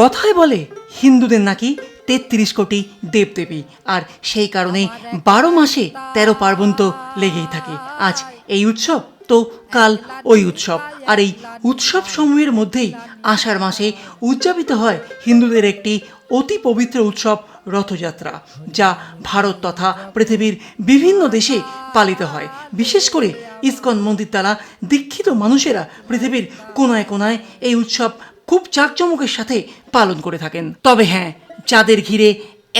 কথায় বলে, হিন্দুদের নাকি তেত্রিশ কোটি দেবদেবী। আর সেই কারণে বারো মাসে তেরো পার্বণ তো লেগেই থাকে। আজ এই উৎসব, তো কাল ওই উৎসব। আর এই উৎসব সমূহের মধ্যেই আষাঢ় মাসে উদযাপিত হয় হিন্দুদের একটি অতি পবিত্র উৎসব রথযাত্রা, যা ভারত তথা পৃথিবীর বিভিন্ন দেশে পালিত হয়। বিশেষ করে ইস্কন মন্দির দ্বারা দীক্ষিত মানুষেরা পৃথিবীর কোনায় কোনায় এই উৎসব খুব জাঁকজমকের সাথে পালন করে থাকেন। তবে হ্যাঁ যাদের ঘিরে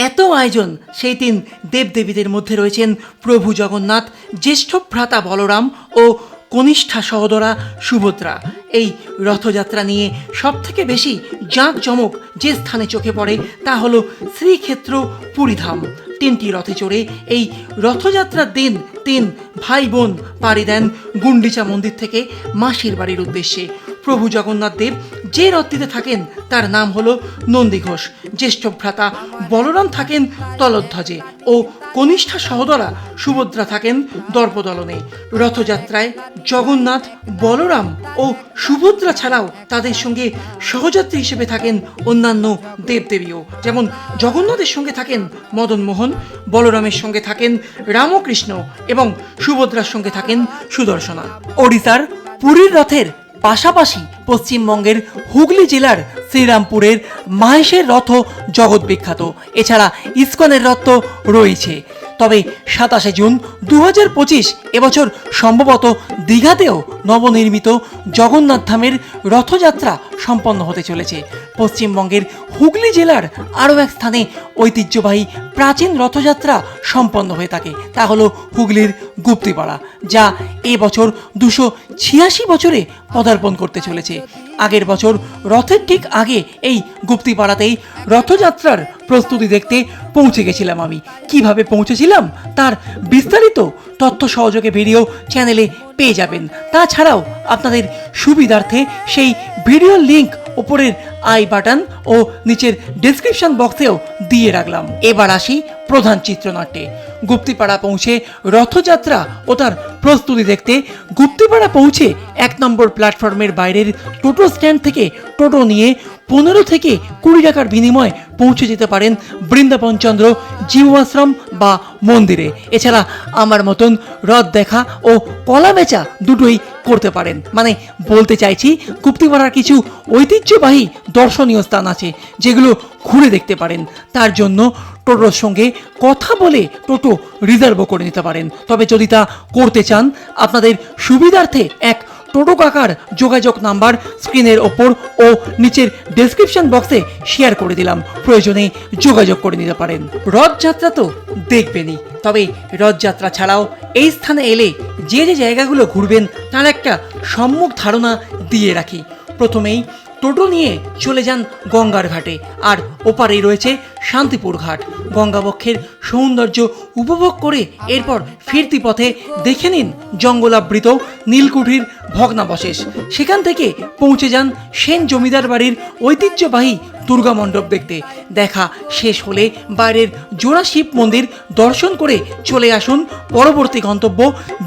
এত আয়োজন, সেই তিন দেবদেবীদের মধ্যে রয়েছেন প্রভু জগন্নাথ, জ্যেষ্ঠ ভ্রাতা বলরাম ও কনিষ্ঠা সহোদরা সুভদ্রা। এই রথযাত্রা নিয়ে সবথেকে বেশি জাঁকজমক যে স্থানে চোখে পড়ে, তা হল শ্রীক্ষেত্র পুরীধাম। তিনটি রথে চড়ে এই রথযাত্রার দিন তিন ভাই বোন পাড়ি দেন গুন্ডিচা মন্দির থেকে মাসির বাড়ির উদ্দেশ্যে। প্রভু জগন্নাথ দেব যে রথটিতে থাকেন, তার নাম হলো নন্দী ঘোষ। জ্যেষ্ঠ ভ্রাতা বলরাম থাকেন তলধ্বজে ও কনিষ্ঠা সহদরা সুভদ্রা থাকেন দর্পদলনে। রথযাত্রায় জগন্নাথ, বলরাম ও সুভদ্রা ছাড়াও তাদের সঙ্গে সহযাত্রী হিসেবে থাকেন অন্যান্য দেবদেবীও। যেমন জগন্নাথের সঙ্গে থাকেন মদন মোহন, বলরামের সঙ্গে থাকেন রামকৃষ্ণ এবং সুভদ্রার সঙ্গে থাকেন সুদর্শনা। ওড়িশার পুরীর রথের পাশাপাশি পশ্চিমবঙ্গের হুগলি জেলার শ্রীরামপুরের মাহেশের রথ জগৎ বিখ্যাত। এছাড়া ইস্কনের রথ রয়েছে। তবে সাতাশে জুন দু হাজার পঁচিশ এবছর সম্ভবত দীঘাতেও নবনির্মিত জগন্নাথ ধামের রথযাত্রা সম্পন্ন হতে চলেছে। পশ্চিমবঙ্গের হুগলি জেলার আরও এক স্থানে ঐতিহ্যবাহী প্রাচীন রথযাত্রা সম্পন্ন হয়ে থাকে। তা হলো হুগলির গুপ্তিপাড়া, যা এবছর দুশো ছিয়াশি বছরে পদার্পণ করতে চলেছে। আগের বছর রথের ঠিক আগে এই গুপ্তিপাড়াতেই রথযাত্রার প্রস্তুতি দেখতে পৌঁছে গেছিলাম আমি। কীভাবে পৌঁছেছিলাম? তার বিস্তারিত তথ্য সহযোগে ভিডিও চ্যানেলে পেয়ে যাবেন। তাছাড়াও আপনাদের সুবিধার্থে সেই ভিডিও লিংক ওপরের আই বাটন ও নিচের ডেসক্রিপশন বক্সেও দিয়ে রাখলাম। এবার আসি প্রধান চিত্রনাট্যে। গুপ্তিপাড়া পৌঁছে রথযাত্রা ও তার প্রস্তুতি দেখতে গুপ্তিপাড়া পৌঁছে এক নম্বর প্ল্যাটফর্মের বাইরের টোটো স্ট্যান্ড থেকে টোটো নিয়ে পনেরো থেকে কুড়ি টাকার বিনিময়ে পৌঁছে যেতে পারেন বৃন্দাবনচন্দ্র জীবাশ্রম বা মন্দিরে। এছাড়া আমার মতন রথ দেখা ও কলা বেচা দুটোই করতে পারেন। মানে বলতে চাইছি, গুপ্তিপাড়ার কিছু ঐতিহ্যবাহী দর্শনীয় স্থান আছে যেগুলো ঘুরে দেখতে পারেন। তার জন্য টোটোর সঙ্গে কথা বলে টোটো রিজার্ভও করে নিতে পারেন। তবে যদি তা করতে চান, আপনাদের সুবিধার্থে এক টোটো কাকার যোগাযোগ নাম্বার স্ক্রিনের ওপর ও নিচের ডেসক্রিপশন বক্সে শেয়ার করে দিলাম। প্রয়োজনে যোগাযোগ করে নিতে পারেন। রথযাত্রা তো দেখবেনই। তবে রথযাত্রা ছাড়াও এই স্থানে এলে যে যে জায়গাগুলো ঘুরবেন, তার একটা সম্মুখ ধারণা দিয়ে রাখি। প্রথমেই টোটো নিয়ে চলে যান গঙ্গার ঘাটে। আর ওপারেই রয়েছে শান্তিপুর ঘাট। গঙ্গাবক্ষের সৌন্দর্য উপভোগ করে এরপর ফিরতি পথে দেখে নিন জঙ্গলাবৃত নীলকুঠির ভগ্নাবশেষ। সেখান থেকে পৌঁছে যান সেন জমিদার বাড়ির ঐতিহ্যবাহী দুর্গা মণ্ডপ দেখতে। দেখা শেষ হলে বাইরের জোড়া শিব মন্দির দর্শন করে চলে আসুন পরবর্তী গন্তব্য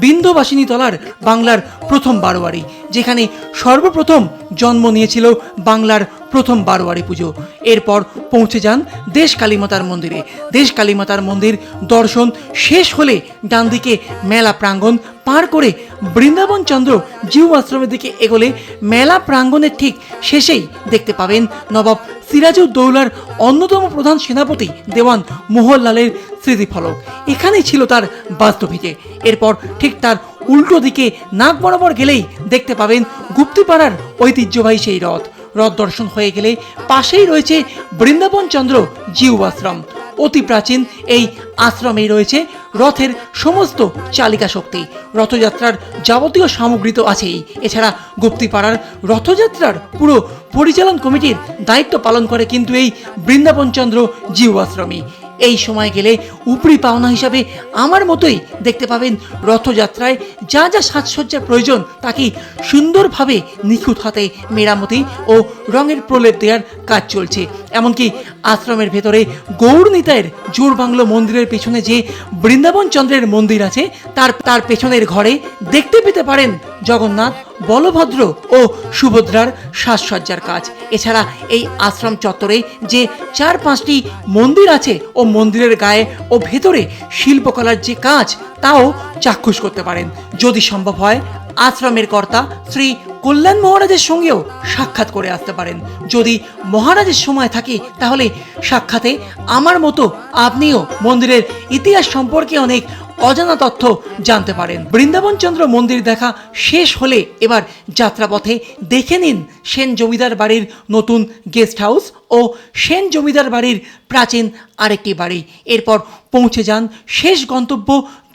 বিন্ধ্যবাসিনী তলার বাংলার প্রথম বারোয়ারি, যেখানে সর্বপ্রথম জন্ম নিয়েছিল বাংলার প্রথম বারোয়ারি পুজো। এরপর পৌঁছে যান দেশ কালীমাতার মন্দিরে। দেশ কালীমাতার মন্দির দর্শন শেষ হলে ডান দিকে মেলা প্রাঙ্গণ পার করে বৃন্দাবন চন্দ্র জিউ আশ্রমের দিকে এগোলে মেলা প্রাঙ্গণের ঠিক শেষেই দেখতে পাবেন নবাব সিরাজউদ্দৌলার অন্যতম প্রধান সেনাপতি দেওয়ান মোহনলালের স্মৃতিফলক। এখানেই ছিল তার বাস্তবিকে। এরপর ঠিক তার উল্টো দিকে নাক বরাবর গেলেই দেখতে পাবেন গুপ্তিপাড়ার ঐতিহ্যবাহী সেই রথ। রথ দর্শন হয়ে গেলে পাশেই রয়েছে বৃন্দাবন চন্দ্র জিউ আশ্রম অতি প্রাচীন এই আশ্রমেই রয়েছে রথের সমস্ত চালিকা শক্তি। রথযাত্রার যাবতীয় সামগ্রী তো আছেই। এছাড়া গুপ্তিপাড়ার রথযাত্রার পুরো পরিচালন কমিটির দায়িত্ব পালন করে কিন্তু এই বৃন্দাবনচন্দ্র জিউ আশ্রমী এই সময় গেলে উপরি পাওনা হিসাবে আমার মতোই দেখতে পাবেন রথযাত্রায় যা যা সাজসজ্জার প্রয়োজন তাকে সুন্দরভাবে নিখুঁত হাতে মেরামতি ও রঙের প্রলেপ দেওয়ার কাজ চলছে। এমনকি আশ্রমের ভেতরে গৌরনীতায়ের জোর বাংলো মন্দিরের পেছনে যে বৃন্দাবন চন্দ্রের মন্দির আছে, তার তার পেছনের ঘরে দেখতে পেতে পারেন জগন্নাথ বলভদ্র ও সুভদ্রার সাজসজ্জার কাজ। এছাড়া এই আশ্রম চত্বরে যে চার পাঁচটি মন্দির আছে ও মন্দিরের গায়ে ও ভেতরে শিল্পকলার যে কাজ, তাও চাক্ষুষ করতে পারেন। যদি সম্ভব হয়, আশ্রমের কর্তা শ্রী কল্যাণ মহারাজের সঙ্গেও সাক্ষাৎ করে আসতে পারেন। যদি মহারাজের সময় থাকে, তাহলে সাক্ষাতে আমার মতো আপনিও মন্দিরের ইতিহাস সম্পর্কে অনেক অজানা তথ্য জানতে পারেন। বৃন্দাবন চন্দ্র মন্দির দেখা শেষ হলে এবার যাত্রাপথে দেখে নিন সেন জমিদার বাড়ির নতুন গেস্ট হাউস ও সেন জমিদার বাড়ির প্রাচীন আরেকটি বাড়ি। এরপর পৌঁছে যান শেষ গন্তব্য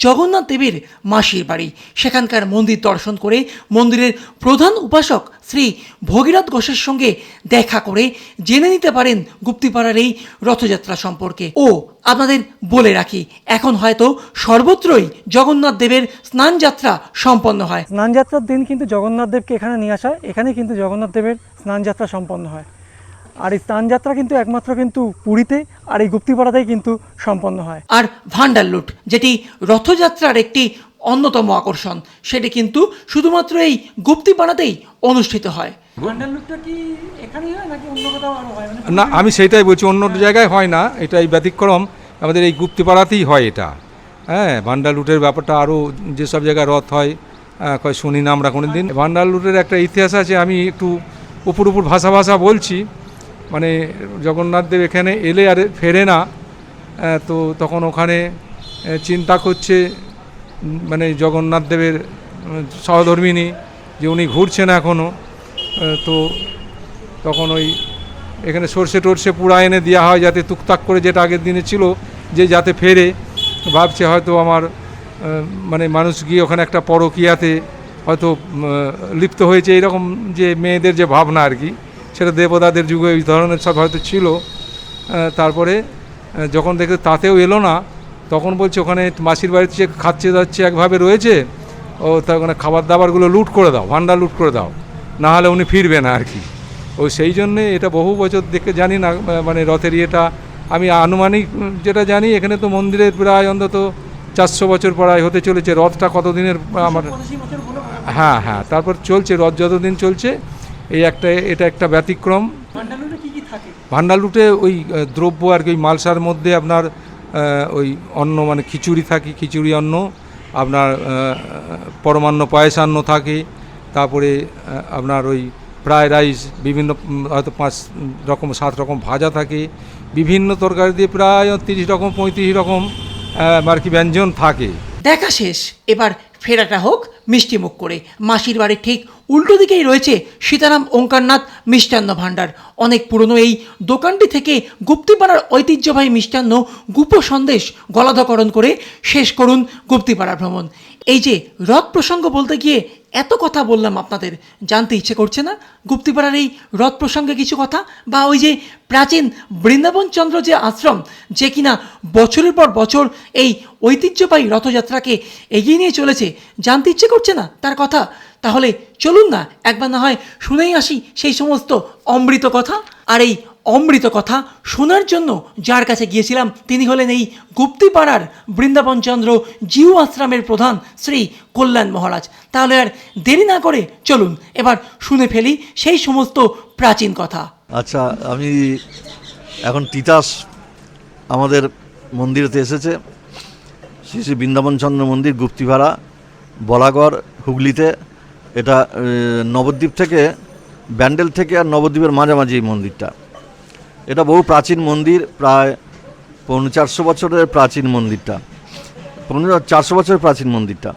জগন্নাথ দেবের মাসির বাড়ি। সেখানকার মন্দির দর্শন করে মন্দিরের প্রধান উপাসক শ্রী ভগীরথ ঘোষের সঙ্গে দেখা করে জেনে নিতে পারেন গুপ্তিপাড়ার এই রথযাত্রা সম্পর্কে। ও আপনাদের বলে রাখি, এখন হয়তো সর্বত্রই জগন্নাথ দেবের স্নানযাত্রা সম্পন্ন হয়। স্নানযাত্রার দিন কিন্তু জগন্নাথ দেবকে এখানে নিয়ে আসা হয় এখানে কিন্তু জগন্নাথ দেবের স্নানযাত্রা সম্পন্ন হয়। আর এই স্নানযাত্রা কিন্তু একমাত্র কিন্তু পুরীতে আর এই গুপ্তিপাড়াতেই কিন্তু সম্পন্ন হয়। আর ভান্ডার লুট যেটি রথযাত্রার একটি অন্যতম আকর্ষণ সেটি কিন্তু শুধুমাত্র এই গুপ্তিপাড়াতেই অনুষ্ঠিত হয়। ভান্ডার লুটটা কি এখানেই হয় নাকি অন্য কোথাও আরও হয়? মানে না আমি সেইটাই বলছি অন্য জায়গায় হয় না এটা এই ব্যতিক্রম। আমাদের এই গুপ্তিপাড়াতেই হয় এটা। হ্যাঁ ভান্ডার লুটের ব্যাপারটা আরও যেসব জায়গায় রথ হয় কয় শুনি না আমরা কোনো দিন ভান্ডার লুটের একটা ইতিহাস আছে আমি একটু উপর উপর ভাষা ভাষা বলছি। মানে জগন্নাথদেব এখানে এলে আর ফেরে না তো তখন ওখানে চিন্তা করছে মানে জগন্নাথদেবের সহধর্মিনী যে উনি ঘুরছেন এখনও তো তখন ওই এখানে সর্ষে টর্ষে পুড়া এনে দেওয়া হয় যাতে টুকটাক করে যেটা আগের দিনে ছিল যে যাতে ফেরে। ভাবছে হয়তো আমার মানে মানুষ গিয়ে ওখানে একটা পরকিয়াতে হয়তো লিপ্ত হয়েছে, এরকম যে মেয়েদের যে ভাবনা আর কি। সেটা দেবতাদের যুগে এই ধরনের সব হয়তো ছিল। তারপরে যখন দেখে তাতেও এলো না তখন বলছে ওখানে মাসির বাড়িতে যে খাচ্ছে যাচ্ছে একভাবে রয়েছে ও তা ওখানে খাবার দাবারগুলো লুট করে দাও ভান্ডার লুট করে দাও না হলে উনি ফিরবে না আর কি। ও সেই জন্যে এটা বহু বছর দেখে জানি না মানে রথের ইয়েটা। আমি আনুমানিক যেটা জানি এখানে তো মন্দিরের প্রায় অন্তত চারশো বছর প্রায় হতে চলেছে। রথটা কতদিনের আমার হ্যাঁ হ্যাঁ তারপর চলছে রথ যতদিন চলছে এই একটা, এটা একটা ব্যতিক্রম। ভান্ডার লুটে ওই দ্রব্য আর কি, ওই মালসার মধ্যে আপনার ওই অন্ন মানে খিচুড়ি থাকে, খিচুড়ি অন্ন, আপনার পরমান্ন পায়েসান্ন থাকে, তারপরে আপনার ওই ফ্রায়েড রাইস, বিভিন্ন হয়তো পাঁচ রকম, সাত রকম ভাজা থাকে, বিভিন্ন তরকারি দিয়ে প্রায় তিরিশ রকম, পঁয়ত্রিশ রকম আর কি ব্যঞ্জন থাকে। দেখা শেষ। এবার ফেরাটা হোক মিষ্টি মুখ করে। মাসির বাড়ির ঠিক উল্টো দিকেই রয়েছে সীতারাম ওঙ্কারনাথ মিষ্টান্ন ভাণ্ডার। অনেক পুরনো এই দোকানটি থেকে গুপ্তিপাড়ার ঐতিহ্যবাহী মিষ্টান্ন গুপ সন্দেশ গলাধকরণ করে শেষ করুন গুপ্তিপাড়া ভ্রমণ। এই যে রথ প্রসঙ্গ বলতে গিয়ে এত কথা বললাম আপনাদের, জানতে ইচ্ছে করছে না? গুপ্তিপাড়ার এই রথ প্রসঙ্গে কিছু কথা? বা ওই যে প্রাচীন বৃন্দাবন চন্দ্র যে আশ্রম, যে কিনা বছরের পর বছর এই ঐতিহ্যবাহী রথযাত্রাকে এগিয়ে নিয়ে চলেছে, জানতে ইচ্ছে করছে না তার কথা? তাহলে চলুন না, একবার না হয় শুনেই আসি সেই সমস্ত অমৃত কথা। আর এই অমৃত কথা শোনার জন্য যার কাছে গিয়েছিলাম তিনি হলেন এই গুপ্তিপাড়ার বৃন্দাবন চন্দ্র জিউ আশ্রমের প্রধান শ্রী কল্যাণ মহারাজ। তাহলে আর দেরি না করে চলুন, এবার শুনে ফেলি সেই সমস্ত প্রাচীন কথা। আচ্ছা আমি এখন তিতাস আমাদের মন্দিরেতে এসেছে। শ্রী শ্রী বৃন্দাবনচন্দ্র মন্দির, গুপ্তিপাড়া, বলাগড়, হুগলিতে। এটা নবদ্বীপ থেকে, ব্যান্ডেল থেকে আর নবদ্বীপের মাঝামাঝি এই মন্দিরটা। এটা বহু প্রাচীন মন্দির, প্রায় পৌনে চারশো বছরের প্রাচীন মন্দিরটা। পনেরো চারশো বছরের প্রাচীন মন্দিরটা।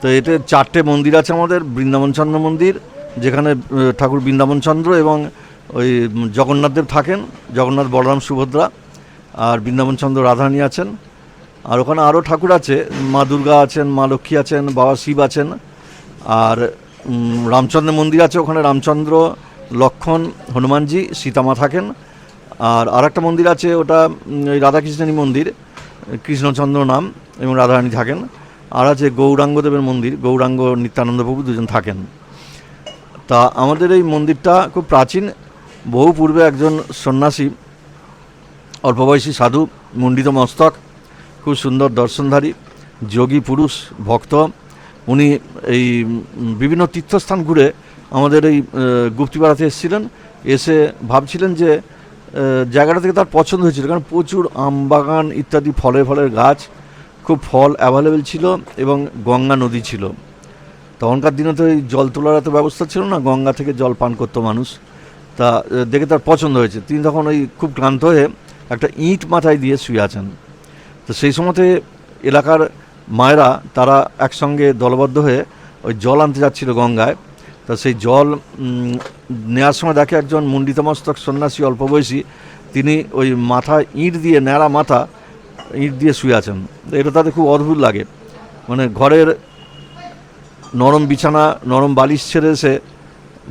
তো এতে চারটে মন্দির আছে আমাদের, বৃন্দাবনচন্দ্র মন্দির, যেখানে ঠাকুর বৃন্দাবনচন্দ্র এবং ওই জগন্নাথদেব থাকেন, জগন্নাথ বলরাম সুভদ্রা আর বৃন্দাবনচন্দ্র রাধানী আছেন। আর ওখানে আরও ঠাকুর আছে, মা দুর্গা আছেন, মা লক্ষ্মী আছেন, বাবা শিব আছেন। আর রামচন্দ্র মন্দির আছে ওখানে, রামচন্দ্র, লক্ষণ, হনুমানজি, সীতামা থাকেন। আর আরেকটা মন্দির আছে, ওটা রাধাকৃষ্ণনী মন্দির, কৃষ্ণচন্দ্র নাম, এবং রাধারানী থাকেন। আর আছে গৌরাঙ্গদেবের মন্দির, গৌরাঙ্গ নিত্যানন্দ প্রভু দুজন থাকেন। তা আমাদের এই মন্দিরটা খুব প্রাচীন, বহু পূর্বে একজন সন্ন্যাসী অল্প বয়সী সাধু মুন্ডিত মস্তক, খুব সুন্দর দর্শনধারী, যোগী পুরুষ, ভক্ত, উনি এই বিভিন্ন তীর্থস্থান ঘুরে আমাদের এই গুপ্তিপাড়াতে এসেছিলেন। এসে ভাবছিলেন যে জায়গাটা থেকে তার পছন্দ হয়েছিল, কারণ প্রচুর আম বাগান ইত্যাদি ফলের ফলের গাছ, খুব ফল অ্যাভেলেবেল ছিল এবং গঙ্গা নদী ছিল। তখনকার দিনে তো এই জল তোলার এত ব্যবস্থা ছিল না, গঙ্গা থেকে জল পান করতো মানুষ। তা দেখে তার পছন্দ হয়েছে। তিনি তখন ওই খুব ক্লান্ত হয়ে একটা ইঁট মাথায় দিয়ে শুয়ে আছেন। তো সেই সময়তে এলাকার মায়েরা, তারা একসঙ্গে দলবদ্ধ হয়ে ওই জল আনতে যাচ্ছিল গঙ্গায়। তা সেই জল নেওয়ার সময় দেখে একজন মুন্ডিতমস্তক সন্ন্যাসী অল্প বয়সী, তিনি ওই মাথা ইঁট দিয়ে, ন্যাড়া মাথা ইঁট দিয়ে শুয়ে আছেন। এটা তাদের খুব অদ্ভুত লাগে। মানে ঘরের নরম বিছানা, নরম বালিশ ছেড়ে এসে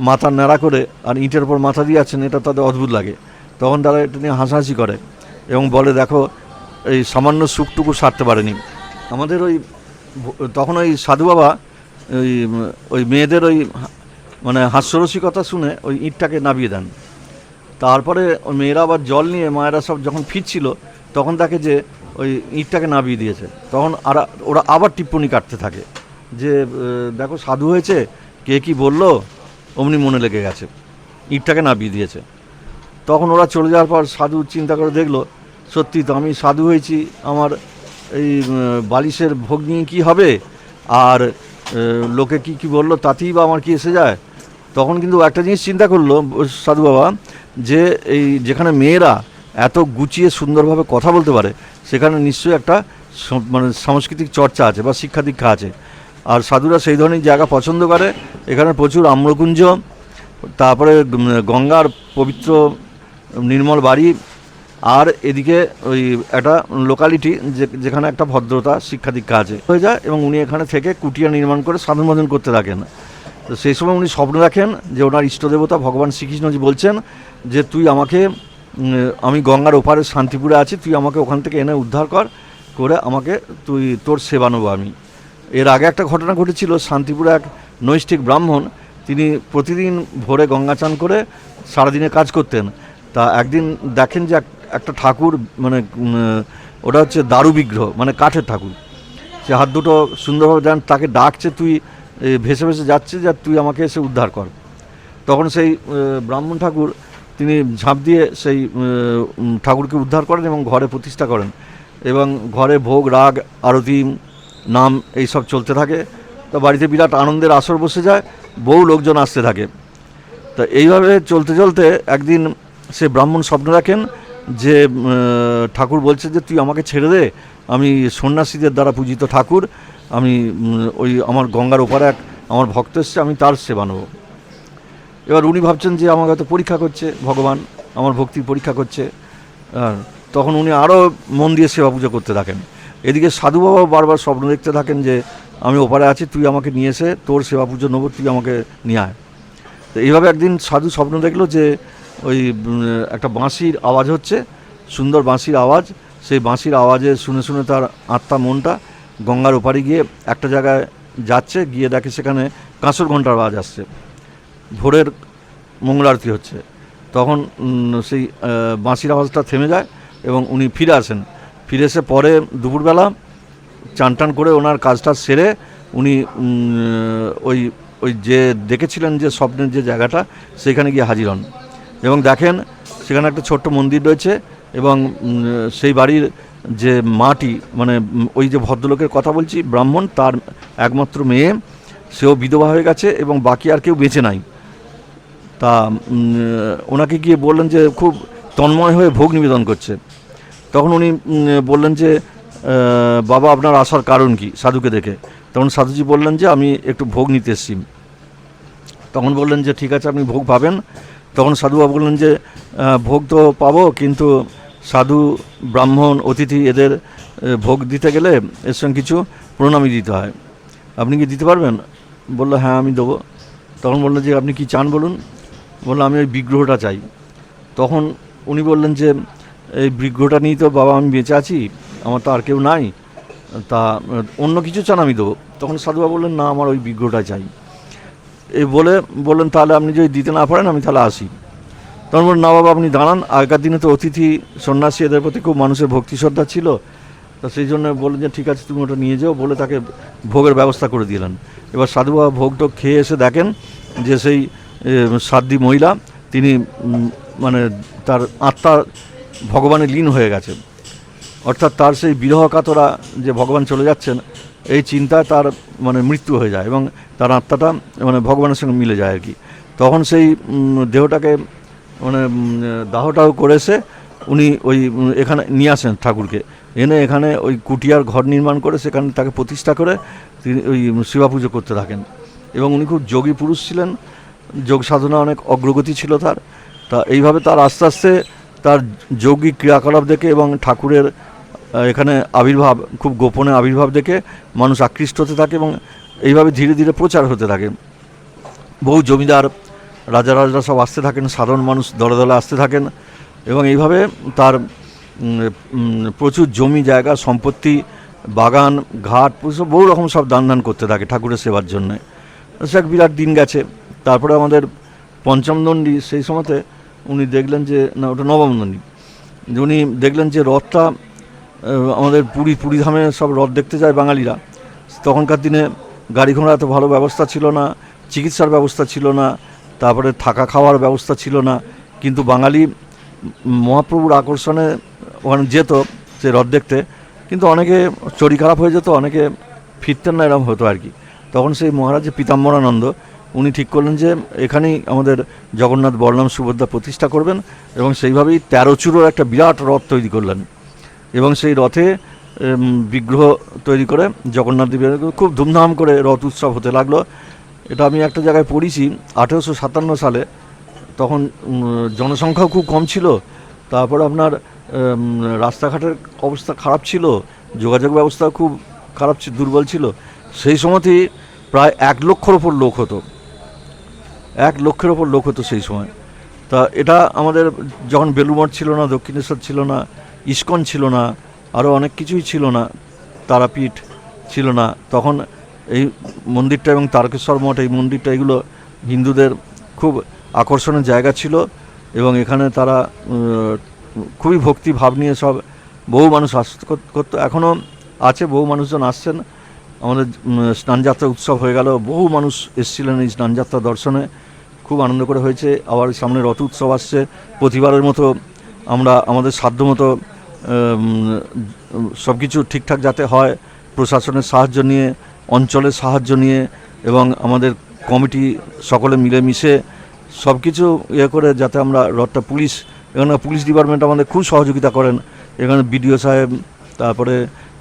মাথা ন্যাড়া করে আর ইঁটের উপর মাথা দিয়ে আছেন, এটা তাদের অদ্ভুত লাগে। তখন তারা এটা নিয়ে হাসাহাসি করে এবং বলে, দেখো, এই সামান্য সুখটুকু সারতে পারেনি। আমাদের ওই তখন ওই সাধু বাবা, ওই ওই মেয়েদের ওই মানে হাস্যরসিকতা শুনে ওই ইঁটটাকে নামিয়ে দেন। তারপরে ওই মেয়েরা আবার জল নিয়ে মায়েরা সব যখন ফিরছিল, তখন দেখে যে ওই ইঁটটাকে নামিয়ে দিয়েছে। তখন আর, ওরা আবার টিপ্পনি কাটতে থাকে যে দেখো সাধু হয়েছে, কে কি বলল? অমনি মনে লেগে গেছে, ইঁটটাকে নামিয়ে দিয়েছে। তখন ওরা চলে যাওয়ার পর সাধু চিন্তা করে দেখল, সত্যি তো আমি সাধু হয়েছি, আমার এই বালিশের ভোগ নিয়ে কী হবে? আর লোকে কি কি বলল, তাতেই বা আমার কি এসে যায়? তখন কিন্তু একটা জিনিস চিন্তা করল, সাধু বাবা, যে এই যেখানে মেয়েরা এত গুছিয়ে সুন্দরভাবে কথা বলতে পারে, সেখানে নিশ্চয়ই একটা মানে সাংস্কৃতিক চর্চা আছে বা শিক্ষা দীক্ষা আছে। আর সাধুরা সেই ধরনের জায়গা পছন্দ করে। এখানে প্রচুর আম্রকুঞ্জ, তারপরে গঙ্গার পবিত্র, নির্মল বাড়ি, আর এদিকে ওই একটা লোকালিটি যেখানে একটা ভদ্রতা, শিক্ষা দীক্ষা আছে। হয়ে যায় এবং উনি এখানে থেকে কুটিয়া নির্মাণ করে সাধন করতে থাকেন। তো সেই সময় উনি স্বপ্ন দেখেন যে ওনার ইষ্টদেবতা ভগবান শ্রীকৃষ্ণজি বলছেন যে তুই আমাকে আমি গঙ্গার ওপারে শান্তিপুরে আছি, তুই আমাকে ওখান থেকে এনে উদ্ধার কর, করে আমাকে তুই তোর সেবা নেব আমি। এর আগে একটা ঘটনা ঘটেছিল, শান্তিপুরে এক নৈষ্ঠিক ব্রাহ্মণ, তিনি প্রতিদিন ভোরে গঙ্গা চান করে সারাদিনে কাজ করতেন। তা একদিন দেখেন যে এক- একটা ঠাকুর মানে ওটা হচ্ছে দারু বিগ্রহ মানে কাঠের ঠাকুর। সে হাত দুটো সুন্দরভাবে দেন, তাকে ডাকছে, তুই ভেসে ভেসে যাচ্ছে যে তুই আমাকে এসে উদ্ধার কর। তখন সেই ব্রাহ্মণ ঠাকুর, তিনি ঝাঁপ দিয়ে সেই ঠাকুরকে উদ্ধার করেন এবং ঘরে প্রতিষ্ঠা করেন এবং ঘরে ভোগ, রাগ, আরতি, নাম এইসব চলতে থাকে। তো বাড়িতে বিরাট আনন্দের আসর বসে যায়, বহু লোকজন আসতে থাকে। তা এইভাবে চলতে চলতে একদিন সে ব্রাহ্মণ স্বপ্ন দেখেন যে ঠাকুর বলছে যে, তুই আমাকে ছেড়ে দে, আমি সন্ন্যাসীদের দ্বারা পূজিত ঠাকুর আমি ওই আমার গঙ্গার ওপারে এক, আমার ভক্ত এসছে, আমি তার সেবা নেব। এবার উনি ভাবছেন যে আমাকে হয়তো পরীক্ষা করছে, ভগবান, আমার ভক্তির পরীক্ষা করছে। তখন উনি আরও মন দিয়ে সেবা পুজো করতে থাকেন। এদিকে সাধু বাবা বারবার স্বপ্ন দেখতে থাকেন যে, আমি ওপারে আছি, তুই আমাকে নিয়ে এসে তোর সেবা পুজো নেব, তুই আমাকে নিয়ে আয়। তো এইভাবে একদিন সাধু স্বপ্ন দেখল যে, ওই একটা বাঁশির আওয়াজ হচ্ছে, সুন্দর বাঁশির আওয়াজ। সেই বাঁশির আওয়াজে শুনে শুনে তার আত্মা মনটা গঙ্গার ওপারে গিয়ে একটা জায়গায় যাচ্ছে, গিয়ে দেখে সেখানে কাঁসর ঘণ্টার আওয়াজ আসছে। ভোরের মঙ্গল আরতি হচ্ছে। তখন সেই বাঁশির আওয়াজটা থেমে যায় এবং উনি ফিরে আসেন। ফিরে এসে পরে দুপুরবেলা চান টান করে ওনার কাজটা সেরে উনি ওই ওই যে দেখেছিলেন যে স্বপ্নের যে জায়গাটা, সেখানে গিয়ে হাজির হন। এবং দেখেন, সেখানে একটা ছোট্ট মন্দির রয়েছে এবং সেই বাড়ির যে মাটি মানে ওই যে ভদ্রলোকের কথা বলছি, ব্রাহ্মণ, তার একমাত্র মেয়ে, সেও বিধবা হয়ে গেছে এবং বাকি আর কেউ বেঁচে নাই। তা ওনাকে গিয়ে বললেন যে খুব তন্ময় হয়ে ভোগ নিবেদন করছে। তখন উনি বললেন যে বাবা, আপনার আসার কারণ কি? সাধুকে দেখে। তখন সাধুজি বললেন যে, আমি একটু ভোগ নিতে এসেছি। তখন বললেন যে, ঠিক আছে, আপনি ভোগ পাবেন। তখন সাধুবাবু বললেন যে ভোগ তো পাবো, কিন্তু সাধু, ব্রাহ্মণ, অতিথি এদের ভোগ দিতে গেলে এর সঙ্গে কিছু প্রণামী দিতে হয়। আপনি কি দিতে পারবেন? বলল হ্যাঁ আমি দেবো। তখন বললেন যে, আপনি কি চান বলুন? বলল, আমি ওই বিগ্রহটা চাই। তখন উনি বললেন যে, এই বিগ্রহটা নিয়েই তো বাবা আমি বেঁচে আছি, আমার তো আর কেউ নাই, তা, অন্য কিছু চান আমি দেবো। তখন সাধুবাবু বললেন, না, আমার ওই বিগ্রহটা চাই। এই বলে, বললেন, তাহলে আপনি যদি দিতে না পারেন, আমি তাহলে আসি। তখন বলল, না বাবা, আপনি দাঁড়ান। আগেকার দিনে তো অতিথি সন্ন্যাসী এদের প্রতি খুব মানুষের ভক্তি শ্রদ্ধা ছিল। তা সেই জন্য বললেন যে, ঠিক আছে, তুমি ওটা নিয়ে যাও। বলে তাকে ভোগের ব্যবস্থা করে দিলেন। এবার সাধু বাবা ভোগ টোগ খেয়ে এসে দেখেন যে, সেই সাধ্বী মহিলা, তিনি মানে তার আত্মা ভগবানে লীন হয়ে গেছে। অর্থাৎ তার সেই বিরহ কাতরা যে ভগবান চলে যাচ্ছেন, এই চিন্তায় তার মানে মৃত্যু হয়ে যায় এবং তার আত্মাটা মানে ভগবানের সঙ্গে মিলে যায় আর কি। তখন সেই দেহটাকে মানে উম, দাহটাও করেছে উনি ওই এখানে নিয়ে আসেন ঠাকুরকে। এনে এখানে ওই কুটিয়ার ঘর নির্মাণ করে সেখানে তাকে প্রতিষ্ঠা করে তিনি ওই শিবা পুজো করতে থাকেন। এবং উনি খুব যোগী পুরুষ ছিলেন যোগ সাধনা অনেক অগ্রগতি ছিল তার। তা এইভাবে তার আস্তে আস্তে তার যৌগিক ক্রিয়াকলাপ দেখে এবং ঠাকুরের এখানে আবির্ভাব খুব গোপনে আবির্ভাব দেখে মানুষ আকৃষ্ট হতে থাকে এবং এইভাবে ধীরে ধীরে প্রচার হতে থাকে। বহু জমিদার রাজা রাজরা সব আসতে থাকেন, সাধারণ মানুষ দলে দলে আসতে থাকেন এবং এইভাবে তার প্রচুর জমি, জায়গা, সম্পত্তি, বাগান, ঘাট বহু রকম সব দান দান করতে থাকে ঠাকুরের সেবার জন্যে। সে এক বিরাট দিন গেছে। তারপরে আমাদের পঞ্চম দণ্ডী সেই সময়তে উনি দেখলেন যে, না, ওটা নবম দণ্ডী উনি দেখলেন যে রথটা আমাদের পুরী পুরী ধামে সব রথ দেখতে যায় বাঙালিরা। তখনকার দিনে গাড়ি ঘোড়া এত ভালো ব্যবস্থা ছিল না, চিকিৎসার ব্যবস্থা ছিল না তারপরে থাকা খাওয়ার ব্যবস্থা ছিল না। কিন্তু বাঙালি মহাপ্রভুর আকর্ষণে ওখানে যেত সে রথ দেখতে। কিন্তু অনেকে চরি খারাপ হয়ে যেত, অনেকে ফিরতেন না, এরকম হতো আর কি। তখন সেই মহারাজ পীতাম্বরানন্দ, উনি ঠিক করলেন যে এখানেই আমাদের জগন্নাথ বলরাম সুভদ্রা প্রতিষ্ঠা করবেন এবং সেইভাবেই তেরো চুরোর একটা বিরাট রথ তৈরি করলেন। এবং সেই রথে বিগ্রহ তৈরি করে জগন্নাথ দেবের খুব ধুমধাম করে রথ উৎসব হতে লাগল। এটা আমি একটা জায়গায় পড়েছি, আঠেরোশো সাতান্ন সালে। তখন জনসংখ্যাও খুব কম ছিল। তারপর আপনার রাস্তাঘাটের অবস্থা খারাপ ছিল, যোগাযোগ ব্যবস্থা খুব খারাপ দুর্বল ছিল। সেই সময়তেই প্রায় এক লক্ষর ওপর লোক হতো। এক লক্ষের ওপর লোক হতো সেই সময়। তা এটা আমাদের যখন বেলুমঠ ছিল না, দক্ষিণেশ্বর ছিল না, ইস্কন ছিল না, আরও অনেক কিছুই ছিল না, তারাপীঠ ছিল না, তখন এই মন্দিরটা এবং তারকেশ্বর মঠ, এই মন্দিরটা এগুলো হিন্দুদের খুব আকর্ষণের জায়গা ছিল এবং এখানে তারা খুবই ভক্তি ভাব নিয়ে সব বহু মানুষ আস করতো এখনও আছে, বহু মানুষজন আসছেন। আমাদের স্নানযাত্রা উৎসব হয়ে গেল, বহু মানুষ এসেছিলেন এই স্নানযাত্রা দর্শনে। খুব আনন্দ করে হয়েছে। আবার সামনে রথ উৎসব আসছে। প্রতিবারের মতো আমরা, আমাদের সাধ্য মতো সব কিছু ঠিকঠাক যাতে হয়, প্রশাসনের সাহায্য নিয়ে অঞ্চলের সাহায্য নিয়ে এবং আমাদের কমিটি সকলে মিলেমিশে সব কিছু ইয়ে করে যাতে আমরা রথটা পুলিশ, এখানে পুলিশ ডিপার্টমেন্ট আমাদের খুব সহযোগিতা করেন। এখানে বিডিও সাহেব, তারপরে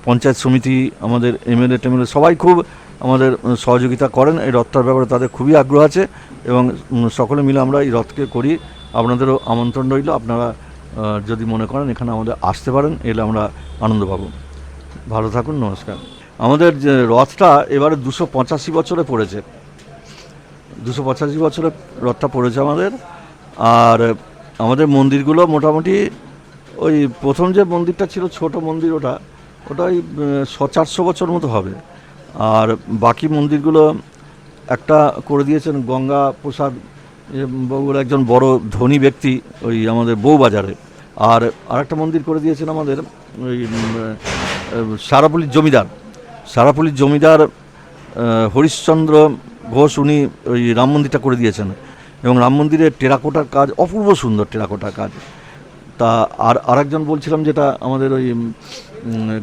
পঞ্চায়েত সমিতি, আমাদের এমএলএ, টেমএলএ সবাই খুব আমাদের সহযোগিতা করেন। এই রথটার ব্যাপারে তাদের খুবই আগ্রহ আছে এবং সকলে মিলে আমরা এই রথকে করি। আপনাদেরও আমন্ত্রণ রইল। আপনারা যদি মনে করেন এখানে আমাদের আসতে পারেন, এলে আমরা আনন্দ পাবো। ভালো থাকুন, নমস্কার। আমাদের যে রথটা এবারে দুশো পঁচাশি বছরে পড়েছে। দুশো পঁচাশি বছরে রথটা পড়েছে আমাদের। আর আমাদের মন্দিরগুলো মোটামুটি ওই প্রথম যে মন্দিরটা ছিল, ছোট মন্দির ওটা ওটা ওই ছ চারশো বছর মতো হবে। আর বাকি মন্দিরগুলো একটা করে দিয়েছেন গঙ্গা প্রসাদ বাবুর একজন বড় ধনী ব্যক্তি ওই আমাদের বউবাজারে। আর আরেকটা মন্দির করে দিয়েছেন আমাদের ওই সারাপল্লির জমিদার। সারাপল্লির জমিদার হরিশ্চন্দ্র ঘোষ উনি ওই রাম মন্দিরটা করে দিয়েছেন। এবং রাম মন্দিরের টেরাকোটার কাজ অপূর্ব সুন্দর টেরাকোটার কাজ। তা আর আরেকজন বলছিলাম যেটা আমাদের ওই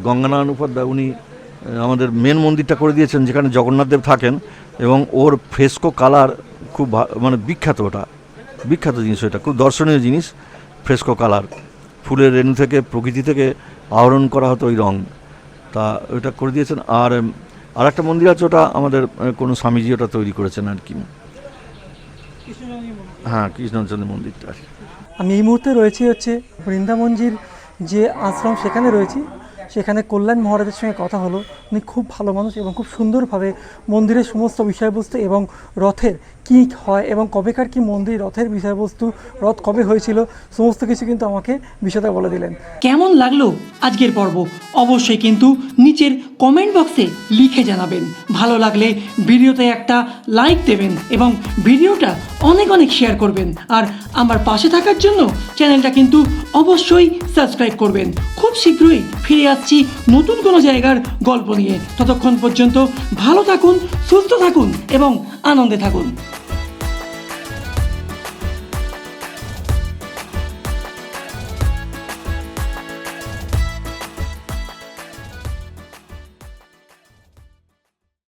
গঙ্গানারায়ণ উপাধ্যায় উনি আমাদের মেন মন্দিরটা করে দিয়েছেন যেখানে জগন্নাথদেব থাকেন। এবং ওর ফ্রেস্কো কালার খুব মানে বিখ্যাত ওটা। বিখ্যাত জিনিস ওটা, খুব দর্শনীয় জিনিস ফ্রেস্কো কালার ফুলের রেণু থেকে, প্রকৃতি থেকে আহরণ করা হতো ওই রং। তা ওটা করে দিয়েছেন। আর আর একটা মন্দির আছে, ওটা আমাদের কোনো স্বামীজি ওটা তৈরি করেছেন আর কি। হ্যাঁ কৃষ্ণচন্দ্র মন্দিরটা আমি এই মুহূর্তে রয়েছি হচ্ছে বৃন্দাবনজির যে আশ্রম, সেখানে রয়েছি। সেখানে কল্যাণ মহারাজের সঙ্গে কথা হলো। উনি খুব ভালো মানুষ এবং খুব সুন্দরভাবে মন্দিরের সমস্ত বিষয়বস্তু এবং রথের কী হয় এবং কবেকার কি মন্দির রথের বিষয়বস্তু, রথ কবে হয়েছিল, সমস্ত কিছু কিন্তু আমাকে বিষয়টা বলে দিলেন। কেমন লাগল আজকের পর্ব? অবশ্যই কিন্তু নিচের কমেন্ট বক্সে লিখে জানাবেন। ভালো লাগলে ভিডিওতে একটা লাইক দেবেন এবং ভিডিওটা অনেক অনেক শেয়ার করবেন। আর আমার পাশে থাকার জন্য চ্যানেলটা কিন্তু অবশ্যই সাবস্ক্রাইব করবেন। খুব শীঘ্রই ফিরে আসছি নতুন কোনো জায়গার গল্প নিয়ে। ততক্ষণ পর্যন্ত ভালো থাকুন, সুস্থ থাকুন এবং আনন্দে থাকুন।